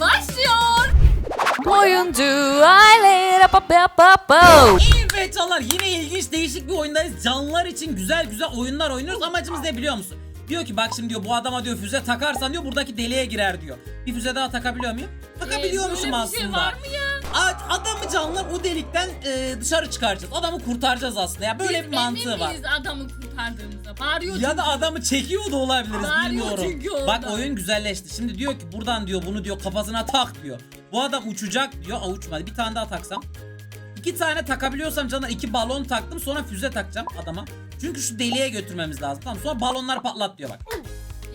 başlıyor. Oyuncu aile. Evet canlar yine ilginç değişik bir oyundayız. Canlılar için güzel güzel oyunlar oynuyoruz. Amacımız ne biliyor musun? Diyor ki bak şimdi diyor bu adama diyor füze takarsan diyor buradaki deliğe girer diyor. Bir füze daha takabiliyor muyum? Takabiliyormuşum Ee, böyle bir aslında. şey var mı ya? Adamı canlılar o delikten e, dışarı çıkaracağız. Adamı kurtaracağız aslında ya. Böyle Biz bir mantığı var. miyiz adamı kurtardığımıza? Bağırıyor Ya da adamı çekiyor da olabiliriz Bağırıyor bilmiyorum. çünkü orada. Bak oyun güzelleşti. Şimdi diyor ki buradan diyor bunu diyor kafasına tak diyor. Bu adam uçacak diyor. Aa uçmadı. Bir tane daha taksam. İki tane takabiliyorsam canlar iki balon taktım sonra füze takacağım adama. Çünkü şu deliğe götürmemiz lazım. Tamam sonra balonlar patlat diyor bak.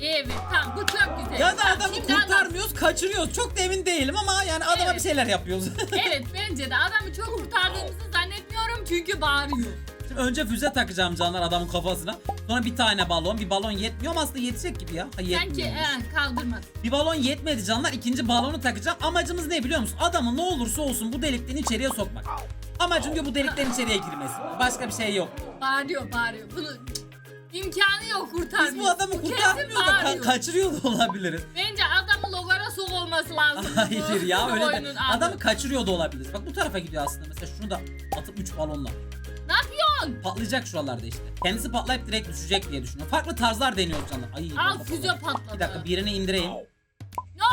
Evet tamam bu çok güzel. Ya da Tamam, adamı şimdi adam- kurtarmıyoruz kaçırıyoruz. Çok da emin değilim ama yani adama Evet. bir şeyler yapıyoruz. Evet bence de adamı çok kurtardığımızı zannetmiyorum çünkü bağırıyor. Önce füze takacağım canlar adamın kafasına. Sonra bir tane balon. Bir balon yetmiyor ama aslında yetecek gibi ya. Ha, Sanki yetmiyormuş. he, kaldırmaz. Bir balon yetmedi canlar. ikinci balonu takacağım. Amacımız ne biliyor musun? Adamı ne olursa olsun bu delikten içeriye sokmak. Amacım diyor bu delikten içeriye girmesi. Başka bir şey yok. Bağırıyor bağırıyor. Bunu imkanı yok kurtarmıyor. Biz bu adamı kesin kurtarmıyor da ka- bağırıyor. kaçırıyor da olabiliriz. Bence adamı logara sok olması lazım. bu Hayır ya öyle oyunun de. adı. Adamı kaçırıyor da olabilir. Bak bu tarafa gidiyor aslında. Mesela şunu da atıp 3 balonla. Ne yapıyorsun? Patlayacak şuralarda işte. Kendisi patlayıp direkt düşecek diye düşünüyorum. Farklı tarzlar deniyoruz canlar. Ay, Al bak, füze patladı. Bir dakika birini indireyim. Ne oldu?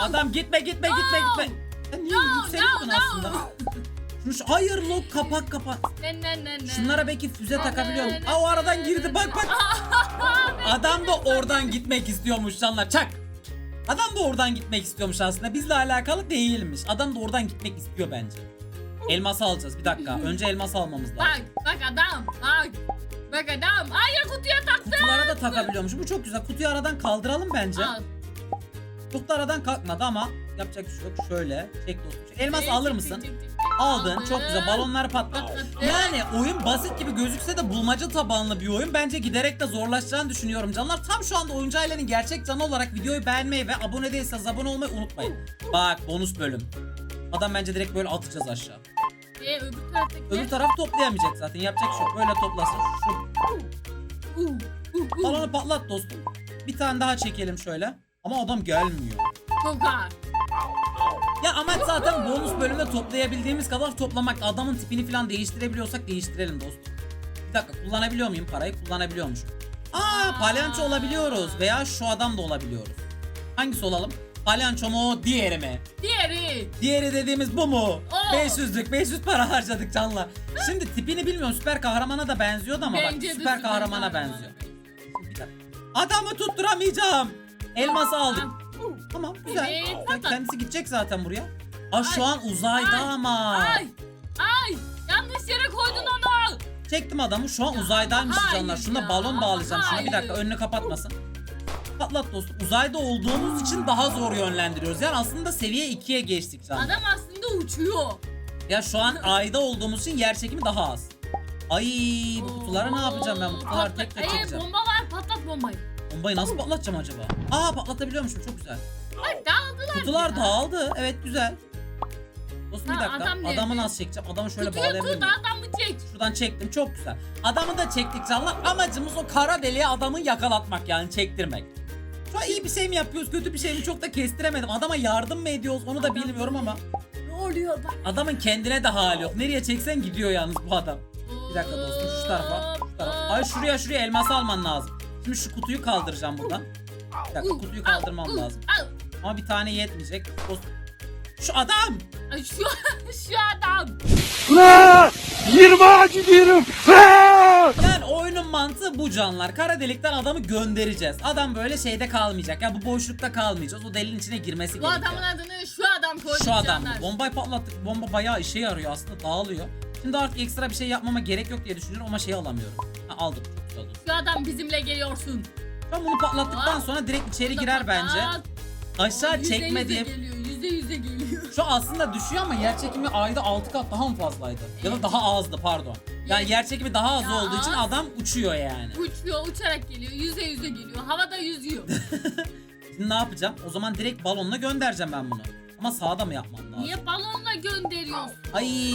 Adam gitme gitme gitme gitme. Sen niye no, aslında? şu- hayır lok kapak kapak. Ne ne ne ne. Şunlara belki füze Ne, takabiliyor ne, muyum? ne, Aa o aradan girdi bak bak. Adam da oradan gitmek istiyormuş canlar çak. Adam da oradan gitmek istiyormuş aslında. Bizle alakalı değilmiş. Adam da oradan gitmek istiyor bence. Elmas alacağız. Bir dakika. Önce elmas almamız lazım. Bak bak adam bak. Bak adam. Hayır kutuya taktı. Kutulara da takabiliyormuş. Bu çok güzel. Kutuyu aradan kaldıralım bence. Al. Da aradan kalkmadı ama yapacak bir şey yok. Şöyle. Çek dostum. Elmas alır mısın? çek, çek, çek. Aldın. Çok güzel. Balonları patlat. Patlattı. Yani oyun basit gibi gözükse de bulmaca tabanlı bir oyun. Bence giderek de zorlaşacağını düşünüyorum canlar. Tam şu anda oyuncu ailenin gerçek canı olarak videoyu beğenmeyi ve abone değilseniz abone olmayı unutmayın. Bak bonus bölüm. Adam bence direkt böyle atacağız aşağı. E, öbür taraftaki. Öbür taraf toplayamayacak zaten. Yapacak yok. Böyle toplasın. Şu balonu patlat dostum. Bir tane daha çekelim şöyle. Ama adam gelmiyor. Çok ağır. Ya amaç zaten bonus bölümde toplayabildiğimiz kadar toplamak. Adamın tipini falan değiştirebiliyorsak değiştirelim dostum. Bir dakika kullanabiliyor muyum parayı? Kullanabiliyormuşum. Aa palyanço olabiliyoruz veya şu adam da olabiliyoruz. Hangisi olalım? Palyanço mu diğeri mi? Diğeri. Diğeri dediğimiz bu mu? O. 500'lük 500 para harcadık canlar. Şimdi tipini bilmiyorum süper kahramana da benziyordu ama Bence bak de süper kahramana kahramana benziyor. Bir dakika. Adamı tutturamayacağım. Elması aldık. Tamam güzel. Evet, tamam. Kendisi gidecek zaten buraya. Aa şu Ay, an uzayda ay, ama. Ay. Ay. Yanlış yere koydun onu. Çektim adamı şu an Ya, uzaydaymış hayır canlar. Şuna ya, balon bağlayacağım şuna bir dakika hayır. önünü kapatmasın. Patlat dostum. Uzayda olduğumuz için daha zor yönlendiriyoruz. Yani aslında seviye 2'ye geçtik canlar. Adam aslında uçuyor. Ya şu an ayda olduğumuz için yer çekimi daha az. Ay bu kutulara ne yapacağım ben bu kutuları Patlat- tek tek Ee, çekeceğim. bomba var patlat bombayı. Bombayı nasıl patlatacağım acaba? Aa patlatabiliyormuşum çok güzel. Bak dağıldılar. Kutular ya. dağıldı evet güzel. Dostum bir Ha, dakika adam nerede? adamı nasıl çekeceğim? Adamı şöyle Kutuyu bağlayabilir tut miyim? adamı çek. Şuradan çektim çok güzel. Adamı da çektik canlar. Amacımız o kara deliğe adamı yakalatmak yani çektirmek. Şu an iyi bir şey mi yapıyoruz kötü bir şey mi çok da kestiremedim. Adama yardım mı ediyoruz onu da bilmiyorum ama. Ne oluyor bak. Adamın kendine de hali yok. Nereye çeksen gidiyor yalnız bu adam. Bir dakika dostum şu tarafa. Şu tarafa. Ay şuraya şuraya elması alman lazım. Şimdi şu kutuyu kaldıracağım buradan. Bir dakika kutuyu al, kaldırmam lazım. Ama bir tane yetmeyecek. Dostum. Şu adam. Ay, Şu, şu adam. Aa, 20 ağacı diyorum. Aa! Yani oyunun mantığı bu canlar. Kara delikten adamı göndereceğiz. Adam böyle şeyde kalmayacak. Ya bu boşlukta kalmayacağız. O deliğin içine girmesi Bu gerekiyor. adamın adını şu adam koydu Şu adam. canlar. Bombayı patlattık. Bomba bayağı işe yarıyor aslında. Dağılıyor. Şimdi artık ekstra bir şey yapmama gerek yok diye düşünüyorum ama şeyi alamıyorum. Ha, aldım. Oldu. Şu adam bizimle geliyorsun. Ben bunu patlattıktan sonra direkt içeri girer bence. Aşağı Yüze çekme yüze diye. geliyor. Yüze yüze geliyor. Şu aslında düşüyor ama yer çekimi ayda 6 kat daha mı fazlaydı? Ya da daha azdı pardon. Yani yer çekimi daha az Ya olduğu için az. adam uçuyor yani. Uçuyor, uçarak geliyor. Yüze yüze geliyor. Havada yüzüyor. Şimdi ne yapacağım? O zaman direkt balonla göndereceğim ben bunu. Ama sağda mı yapmam lazım? Niye balonla gönderiyorsun? Ay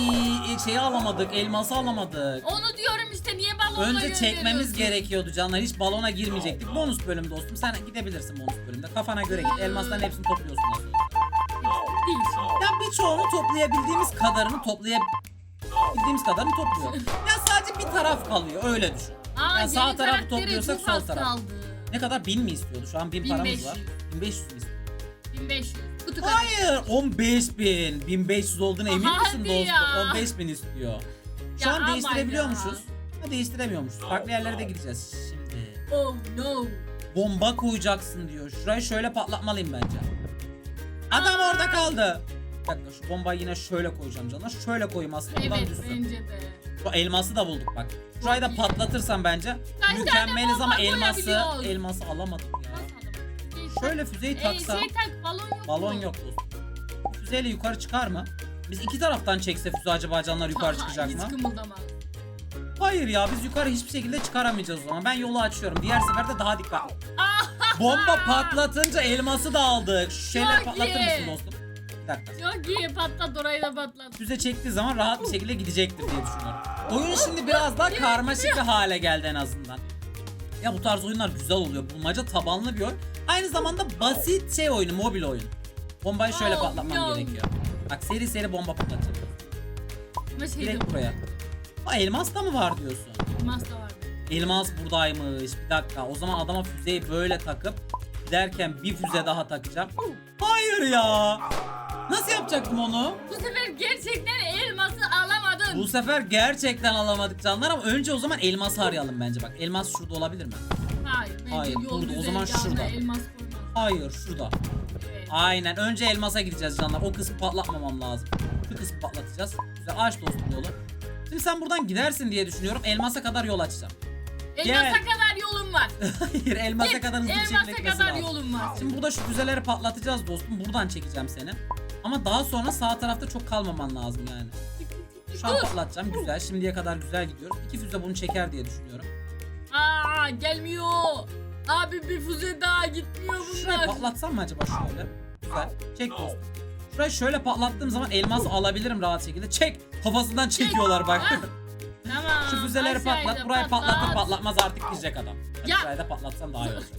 e, şeyi alamadık, elması alamadık. Onu diyorum işte niye balonla Önce gönderiyorsun? çekmemiz gerekiyordu canlar. Hiç balona girmeyecektik. Bonus bölüm dostum. Sen gidebilirsin bonus bölümde. Kafana göre git. Elmasların hepsini topluyorsun nasıl olsa. birçoğunu toplayabildiğimiz kadarını toplayabildiğimiz kadarını topluyor. Ya sadece bir taraf kalıyor öyle düşün. Aa, Yani sağ yeni tarafı topluyorsak çok sol az taraf. kaldı. Ne kadar? 1000 mi istiyordu? Şu an 1000 paramız 1500. var. 1500 mi istiyor? 1500. Kutu kadar. Hayır 15 bin. 1500 olduğuna emin Hadi misin dostum? ya. 15 bin istiyor. Şu Ya an aman değiştirebiliyormuşuz. Ha değiştiremiyormuşuz. Farklı yerlere de gideceğiz. Şimdi Oh no. bomba koyacaksın diyor. Şurayı şöyle patlatmalıyım bence. Adam Aa. orada kaldı. Bir dakika şu bombayı yine şöyle koyacağım canlar. Şöyle koyayım aslında. Buradan Evet düşsün. bence de. Bu elması da bulduk bak. Şurayı da patlatırsam bence Kaç tane mükemmeliz bomba ama elması koyabiliyoruz? elması alamadık ya. Şöyle füzeyi Ee, taksam. şey tak balon yok Balon mu? yok dostum. Füzeyle yukarı çıkar mı? Biz iki taraftan çekse füze acaba canlar yukarı Aha, çıkacak Hiç mı? kımıldamaz. Hayır ya biz yukarı hiçbir şekilde çıkaramayacağız o zaman. Ben yolu açıyorum. Diğer sefer de daha dikkat. Bomba patlatınca elması da aldık. Şu şeyler patlatır mısın dostum? Bir dakika. Çok iyi patlat orayı da patlat. Füze çektiği zaman rahat bir şekilde gidecektir diye düşünüyorum. Oyun şimdi biraz daha karmaşık bir hale geldi en azından. Ya bu tarz oyunlar güzel oluyor. Bulmaca tabanlı bir oyun. Aynı zamanda basit şey oyunu, mobil oyun. Bombayı şöyle Oh, patlatmam no. gerekiyor. Bak seri seri bomba patlatacağım. Ama şey de Direkt buraya. Ha elmas da mı var diyorsun? Elmas da var. Elmas buradaymış. Bir dakika. O zaman adama füzeyi böyle takıp giderken bir füze daha takacağım. Hayır ya. Nasıl yapacaktım onu? Bu sefer gerçekten. Bu sefer gerçekten alamadık canlar ama önce o zaman elması arayalım bence bak. Elmas şurada olabilir mi? Hayır. Bence Hayır, yol burada. O zaman güzergahına şurada. Elmas koymaz. Hayır şurada. Evet. Aynen önce elmasa gideceğiz canlar. O kısmı patlatmamam lazım. Şu kısmı patlatacağız. Güzel aç dostum yolu. Şimdi sen buradan gidersin diye düşünüyorum. Elmasa kadar yol açacağım. Elmasa Gel. kadar yolun var. Hayır elmasa Git, kadar hızlı Elmasa kadar lazım. yolun var. Şimdi burada şu füzeleri patlatacağız dostum. Buradan çekeceğim seni. Ama daha sonra sağ tarafta çok kalmaman lazım yani. Şu an patlatacağım. Güzel. Şimdiye kadar güzel gidiyoruz. İki füze bunu çeker diye düşünüyorum. Aa gelmiyor. Abi bir füze daha gitmiyor Şurayı bunlar. patlatsam mı acaba şöyle? Güzel. Çek dostum. Şurayı şöyle patlattığım zaman elmas alabilirim rahat şekilde. Çek. Kafasından çekiyorlar bak. Ah, Tamam. Şu füzeleri patlat. Burayı patlatır patlat. patlatmaz artık gidecek adam. Hadi Ya. Şurayı da patlatsam daha iyi olacak.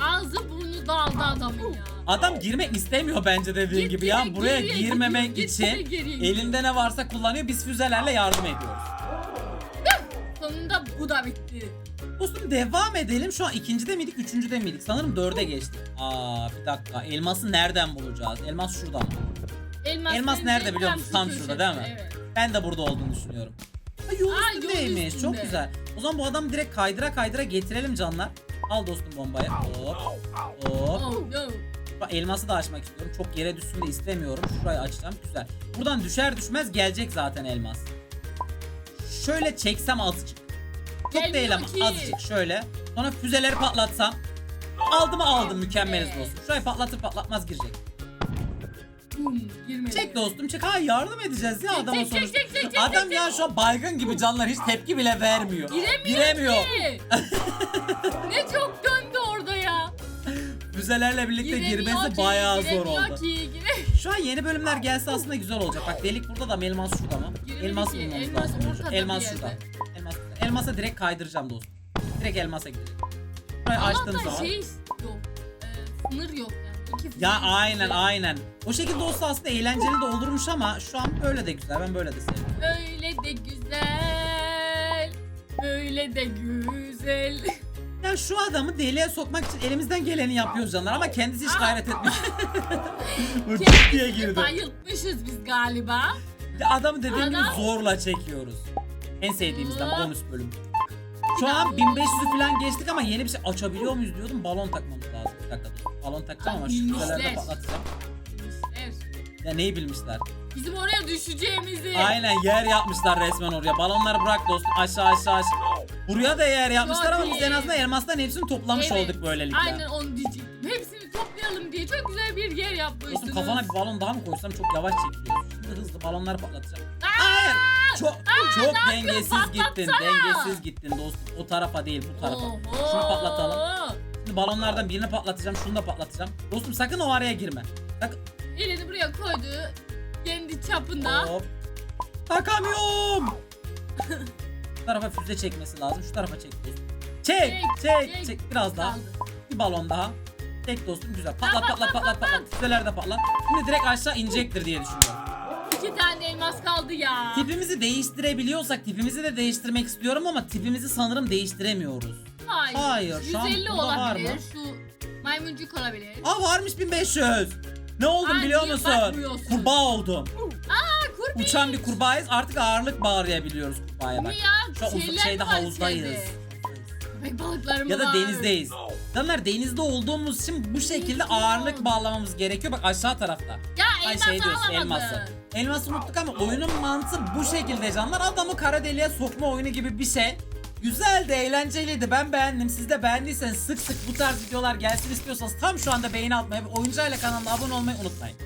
Ağzı burnu dağıldı adamın ya. Adam girmek istemiyor bence dediğin Git gibi geri, ya. Buraya geriye girmemek gidiyor, için git geri, geriye elinde ne varsa kullanıyor. Biz füzelerle yardım ediyoruz. Sonunda bu da bitti. Dostum devam edelim. Şu an ikincide miydik, üçüncüde miydik? Sanırım dörde geçtik. Aa bir dakika. Elması nereden bulacağız? Elmas şurada mı? Elmas, Elmas nerede biliyor tam musun? Tam şurada değil mi? Evet. Ben de burada olduğunu düşünüyorum. Ha, yol Aa, yol üstündeymiş. üstünde. Çok güzel. O zaman bu adamı direkt kaydıra kaydıra getirelim canlar. Al dostum bombayı. Hop. Hop. Bak, Elması da açmak istiyorum. Çok yere düşsün de istemiyorum. Şurayı açacağım. Güzel. Buradan düşer düşmez gelecek zaten elmas. Şöyle çeksem azıcık. Çok değil ama ki. azıcık şöyle. Sonra füzeleri patlatsam. Aldım aldım mükemmeliz dostum. Şurayı patlatır patlatmaz girecek. Girmedi. Çek dostum çek. Ha yardım edeceğiz ya Çek, adama çek, çek, sonuçta. çek, çek, çek, Adam çek, ya şu an baygın gibi canlar hiç tepki bile vermiyor. Giremiyor, Giremiyor. ki. ne çok döndü orada ya. Füzelerle birlikte girmesi ki, bayağı zor giremiyor oldu. Ki, Şu an yeni bölümler gelse aslında güzel olacak. Bak delik burada da mı? elmas şurada mı? Girmedi Elmas ki, bulmamız elmas lazım. ortada Elmas bir şurada. yerde. Elmas. Elmasa direkt kaydıracağım dostum. Direkt elmasa gidecek. Burayı açtığım Allah'tan zaman. şey yok. Ee, sınır yok Ya aynen aynen. O şekilde olsa aslında eğlenceli de olurmuş ama şu an böyle de güzel. Ben böyle de seviyorum. Öyle de güzel. Öyle de güzel. Ya şu adamı deliğe sokmak için elimizden geleni yapıyoruz canlar ama kendisi hiç gayret etmiyor. Bu tık diye girdi. Bayıltmışız biz galiba. Adamı dediğim gibi Adam- zorla çekiyoruz. En sevdiğimizden bonus bölüm. Şu an 1500'ü falan geçtik ama yeni bir şey açabiliyor muyuz diyordum. Balon takmamız lazım. Bir dakika dur. Balon takacağım ama şu Bilmişler. füzelerde patlatacağım. Bilmişler. Ya neyi bilmişler? Bizim oraya düşeceğimizi. Aynen yer yapmışlar resmen oraya. Balonları bırak dostum aşağı aşağı aşağı. Buraya da yer yapmışlar ama biz en azından elmasların hepsini toplamış Evet, olduk böylelikle. Aynen onu diyecektim. Hepsini toplayalım diye çok güzel bir yer yapmışsınız. Dostum kafana bir balon daha mı koysam çok yavaş çekiliyorsun. Şimdi hızlı balonları patlatacağım. Hayır. Çok çok ne dengesiz gittin. Patlatsana. Dengesiz gittin dostum. O tarafa değil bu tarafa. Şunu patlatalım. Balonlardan birini patlatacağım. Şunu da patlatacağım. Dostum sakın o araya girme. Sakın. Elini buraya koydu. Kendi çapında. Hop. Takamıyorum. Şu tarafa füze çekmesi lazım. Şu tarafa çek dostum. Çek, Çek, çek, çek. çek. Biraz daha. Kaldı. Bir balon daha. Tek dostum güzel. Patlat patlat patlat patlat. Füzeler de patlat. Şimdi direkt aşağı inecektir diye düşünüyorum. iki tane elmas kaldı ya. Tipimizi değiştirebiliyorsak tipimizi de değiştirmek istiyorum ama tipimizi sanırım değiştiremiyoruz. Hayır. Hayır, şu an 150 burada var olabilir. mı? Şu maymuncuk olabilir. Aa varmış 1500. Ne oldum Aa, biliyor niye musun? bakmıyorsun? Kurbağa oldum. Aa kurbi. Uçan bir kurbağayız artık ağırlık bağırabiliyoruz kurbağaya bak. Ya? Şu an uzun Şeyler şeyde mi var havuzdayız. içeride? Ya da var? denizdeyiz. Canlar denizde olduğumuz için bu şekilde ağırlık bağlamamız gerekiyor. Bak aşağı tarafta. Ya Ay elması şey diyorsun alamadın. elması. Elması unuttuk ama oyunun mantığı bu şekilde canlar. Adamı kara deliğe sokma oyunu gibi bir şey. Güzeldi, eğlenceliydi. Ben beğendim. Siz de beğendiyseniz sık sık bu tarz videolar gelsin istiyorsanız tam şu anda beğeni atmayı ve Oyuncayla kanalına abone olmayı unutmayın.